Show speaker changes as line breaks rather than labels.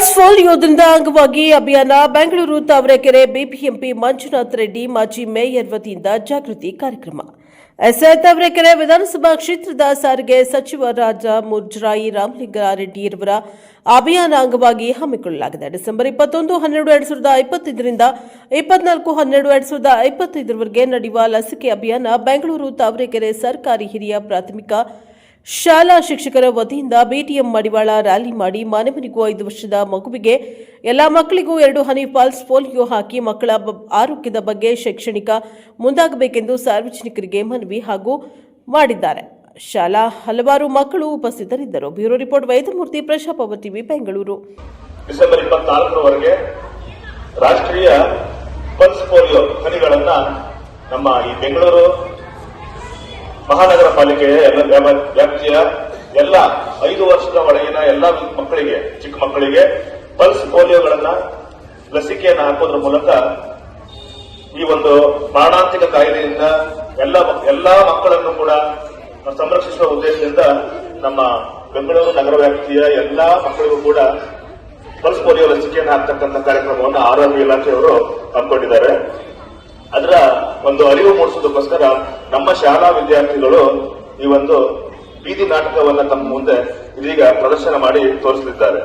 Pulse ಫೋಲಿಯೋದಿಂದ ಅಂಗವಾಗಿ ಅಭಿಯಾನ ಬೆಂಗಳೂರು ತಾವರೆಕೆರೆ ಬಿಬಿಎಂಪಿ ಮಂಜುನಾಥ್ ರೆಡ್ಡಿ ಮಾಜಿ ಮೇಯರ್ ವತಿಯಿಂದ ಜಾಗೃತಿ ಕಾರ್ಯಕ್ರಮ. ಎಸ್ಐ ತಾವರೆಕೆರೆ ವಿಧಾನಸಭಾ ಕ್ಷೇತ್ರದ ಸಾರಿಗೆ ಸಚಿವರಾದ ಮುಜರಾಯಿ ರಾಮಲಿಂಗಾರೆಡ್ಡಿಯವರ ಅಭಿಯಾನ ಅಂಗವಾಗಿ ಹಮ್ಮಿಕೊಳ್ಳಲಾಗಿದೆ. ಡಿಸೆಂಬರ್ ಇಪ್ಪತ್ತೊಂದು, ಹನ್ನೆರಡು, ಎರಡ್ ಸಾವಿರದ ಇಪ್ಪತ್ತೈದರಿಂದ ಇಪ್ಪತ್ನಾಲ್ಕು, ಹನ್ನೆರಡು, ಎರಡ್ ಸಾವಿರದ ಇಪ್ಪತ್ತೈದರವರೆಗೆ ನಡೆಯುವ ಲಸಿಕೆ ಅಭಿಯಾನ ಬೆಂಗಳೂರು ತಾವರೆಕೆರೆ ಸರ್ಕಾರಿ ಹಿರಿಯ ಪ್ರಾಥಮಿಕ ಶಾಲಾ ಶಿಕ್ಷಕರ ವತಿಯಿಂದ ಬಿಟಿಎಂ ಮಡಿವಾಳ ರ್ಯಾಲಿ ಮಾಡಿ ಮನೆ ಮನೆಗೂ ಐದು ವರ್ಷದ ಮಗುವಿಗೆ ಎಲ್ಲ ಮಕ್ಕಳಿಗೂ ಎರಡು ಹನಿ ಪಾಲ್ಸ್ ಪೋಲಿಯೋ ಹಾಕಿ ಮಕ್ಕಳ ಆರೋಗ್ಯದ ಬಗ್ಗೆ ಶೈಕ್ಷಣಿಕ ಮುಂದಾಗಬೇಕೆಂದು ಸಾರ್ವಜನಿಕರಿಗೆ ಮನವಿ ಹಾಗೂ ಮಾಡಿದ್ದಾರೆ. ಶಾಲಾ ಹಲವಾರು ಮಕ್ಕಳು ಉಪಸ್ಥಿತರಿದ್ದರು. Bureau report Vaidyamurthy Prashapavati TV, Bengaluru.
December ರಾಷ್ಟ್ರೀಯ ಪಲ್ಸ್ ಪೋಲಿಯೋ ಹನಿಗಳನ್ನು ನಮ್ಮ ಈ ಬೆಂಗಳೂರು ಮಹಾನಗರ ಪಾಲಿಕೆಯ ಎಲ್ಲ ವ್ಯಾಪ- ವ್ಯಾಪ್ತಿಯ ಎಲ್ಲ ಐದು ವರ್ಷದ ಒಳಗಿನ ಎಲ್ಲ ಮಕ್ಕಳಿಗೆ, ಚಿಕ್ಕ ಮಕ್ಕಳಿಗೆ ಪಲ್ಸ್ ಪೋಲಿಯೋಗಳನ್ನ ಲಸಿಕೆಯನ್ನು ಹಾಕೋದ್ರ ಮೂಲಕ ಈ ಒಂದು ಪ್ರಾಣಾಂತಿಕ ಕಾಯಿಲೆಯಿಂದ ಎಲ್ಲ ಎಲ್ಲಾ ಮಕ್ಕಳನ್ನು ಕೂಡ ಸಂರಕ್ಷಿಸುವ ಉದ್ದೇಶದಿಂದ ನಮ್ಮ ಬೆಂಗಳೂರು ನಗರ ವ್ಯಾಪ್ತಿಯ ಎಲ್ಲಾ ಮಕ್ಕಳಿಗೂ ಕೂಡ ಪಲ್ಸ್ ಪೋಲಿಯೋ ಲಸಿಕೆಯನ್ನು ಹಾಕ್ತಕ್ಕಂಥ ಕಾರ್ಯಕ್ರಮವನ್ನು ಆರೋಗ್ಯ ಇಲಾಖೆಯವರು ಹಮ್ಮಿಕೊಂಡಿದ್ದಾರೆ. ಒಂದು ಅರಿವು ಮೂಡಿಸೋದಕ್ಕೋಸ್ಕರ ನಮ್ಮ ಶಾಲಾ ವಿದ್ಯಾರ್ಥಿಗಳು ಈ ಒಂದು ಬೀದಿ ನಾಟಕವನ್ನ ತಮ್ಮ ಮುಂದೆ ಇದೀಗ ಪ್ರದರ್ಶನ ಮಾಡಿ ತೋರಿಸಲಿದ್ದಾರೆ.